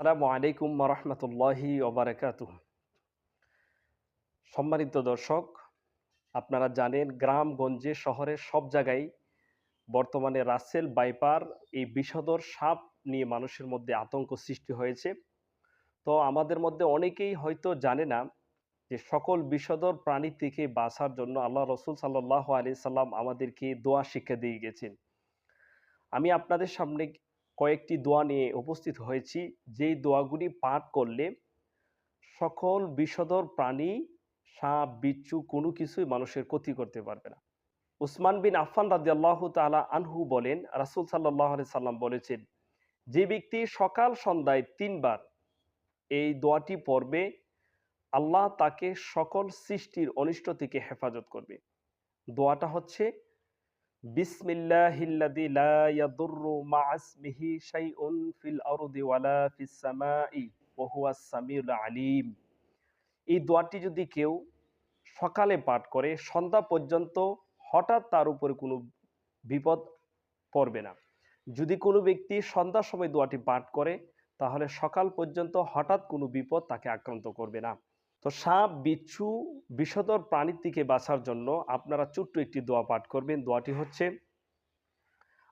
আসসালামু আলাইকুম রহমতুল্লাহি ওবরাকাত সম্মানিত দর্শক, আপনারা জানেন গ্রামগঞ্জে শহরের সব জায়গায় বর্তমানে রাসেল বাইপার এই বিষধর সাপ নিয়ে মানুষের মধ্যে আতঙ্ক সৃষ্টি হয়েছে। তো আমাদের মধ্যে অনেকেই হয়তো জানে না যে সকল বিষধর প্রাণী থেকে বাঁচার জন্য আল্লাহ রসুল সাল্লাহ আলি সাল্লাম আমাদেরকে দোয়া শিক্ষা দিয়ে গেছেন। আমি আপনাদের সামনে কয়েকটি দোয়া নিয়ে উপস্থিত হয়েছি। যেই দোয়াগুলি পাঠ করলে সকল বিষধর প্রাণী, সাপ, বিচ্ছু কোনো কিছুই মানুষের ক্ষতি করতে পারবে না। উসমান বিন আফফান রাজি আল্লাহ তালা আনহু বলেন, রাসুল সাল্লাহ সাল্লাম বলেছেন, যে ব্যক্তি সকাল সন্ধ্যায় তিনবার এই দোয়াটি পড়বে, আল্লাহ তাকে সকল সৃষ্টির অনিষ্ট থেকে হেফাজত করবে। দোয়াটা হচ্ছে বিসমিল্লাহিল্লাযী লা ইয়াদুররু মা'a ইসমিহি শাইউন ফিল আরদি ওয়ালা ফিস সামাই ওয়া হুয়াস সামিউল আলিম। এই দোয়াটি যদি কেউ সকালে পাঠ করে, সন্ধ্যা পর্যন্ত হঠাৎ তার উপরে কোনো বিপদ পড়বে না। যদি কোনো ব্যক্তি সন্ধ্যার সময় দোয়াটি পাঠ করে, তাহলে সকাল পর্যন্ত হঠাৎ কোনো বিপদ তাকে আক্রান্ত করবে না। তো সাপ, বিচ্ছু, বিষধর প্রাণীর থেকে বাঁচার জন্য আপনারা ছোট্ট একটি দোয়া পাঠ করবেন। দোয়াটি হচ্ছে,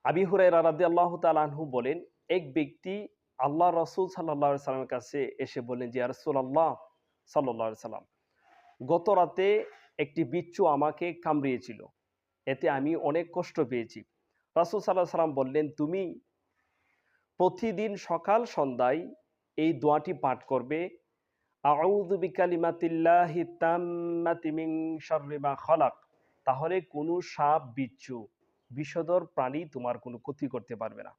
আবি হুরাইরা রাদি আল্লাহ তালাহু বলেন, এক ব্যক্তি আল্লাহ রসুল সাল্লাহ সাল্লামের কাছে এসে বলেন যে রসুল আল্লাহ সাল্লাহ সাল্লাম, গত রাতে একটি বিচ্ছু আমাকে কামড়িয়েছিল। এতে আমি অনেক কষ্ট পেয়েছি। রাসুল সাল্লাহ সাল্লাম বললেন, তুমি প্রতিদিন সকাল সন্ধ্যায় এই দোয়াটি পাঠ করবে আউযু বিকালিমাতিল্লাহি তাম্মাতি মিন শাররি তাহলে কোনো সাপ, বিচ্ছু, বিষধর প্রাণী তোমার কোনো ক্ষতি করতে পারবে না।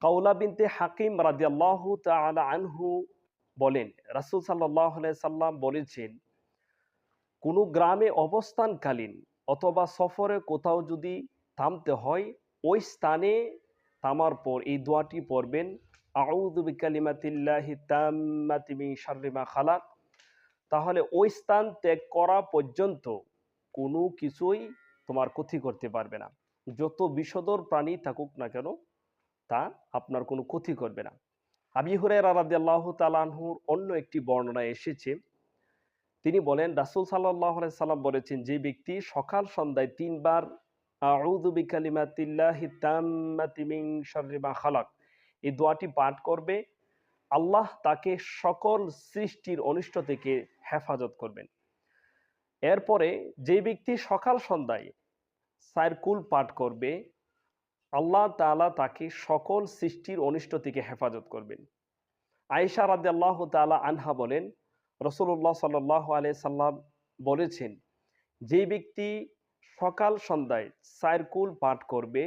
কাউলা বিনতে হাকিম রাদিয়াল্লাহু তাআলা আনহু বলেন, রাসূল আলাইহি সাল্লাম বলেছেন, কোনো গ্রামে অবস্থানকালীন অথবা সফরে কোথাও যদি থামতে হয়, ওই স্থানে থামার পর এই দোয়াটি পড়বেন আউযু বিকালিমাতিল্লাহি তাম্মাতি মিন শাররি মা খালাক। তাহলে ওই স্থান ত্যাগ করা পর্যন্ত কোনো কিছুই তোমার ক্ষতি করতে পারবে না। যত বিষধর প্রাণী থাকুক না কেন, তা আপনার কোনো ক্ষতি করবে না। আবি হুরায়রা রাদিয়াল্লাহু তাআলা আনহুর অন্য একটি বর্ণনা এসেছে। তিনি বলেন, রাসূল সাল্লাল্লাহু সাল্লাম বলেছেন, যে ব্যক্তি সকাল সন্ধ্যায় তিনবার আউযু বিকালিমাতিল্লাহি তাম্মাতি মিন শাররি মা খালাক এই দোয়াটি পাঠ করবে। আল্লাহ তাকে সকল সৃষ্টির অনিষ্ট থেকে হেফাজত করবেন। এরপরে যে ব্যক্তি সকাল সন্ধ্যায় সাইরকুল পাঠ করবে, আল্লাহ তালা তাকে সকল সৃষ্টির অনিষ্ট থেকে হেফাজত করবেন। আয়েশা রাদে আল্লাহ তালা আনহা বলেন রসুল্লাহ সাল্লাহ আলিয়া সাল্লাম বলেছেন, যে ব্যক্তি সকাল সন্ধ্যায় সাইরকুল পাঠ করবে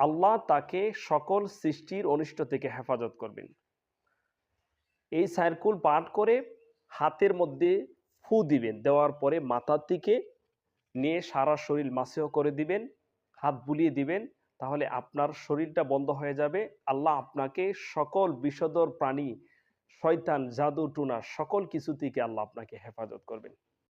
আল্লাহ তাকে সকল সৃষ্টির অনিষ্ট থেকে হেফাজত করবেন। এই সাইরকুল পাঠ করে হাতের মধ্যে ফু দিবেন। দেওয়ার পরে মাথার দিকে নিয়ে সারা শরীর মাসেও করে দিবেন, হাত বুলিয়ে দিবেন, তাহলে আপনার শরীরটা বন্ধ হয়ে যাবে। আল্লাহ আপনাকে সকল বিষদর প্রাণী, শয়তান, জাদু, টুনা, সকল কিছু থেকে আল্লাহ আপনাকে হেফাজত করবেন।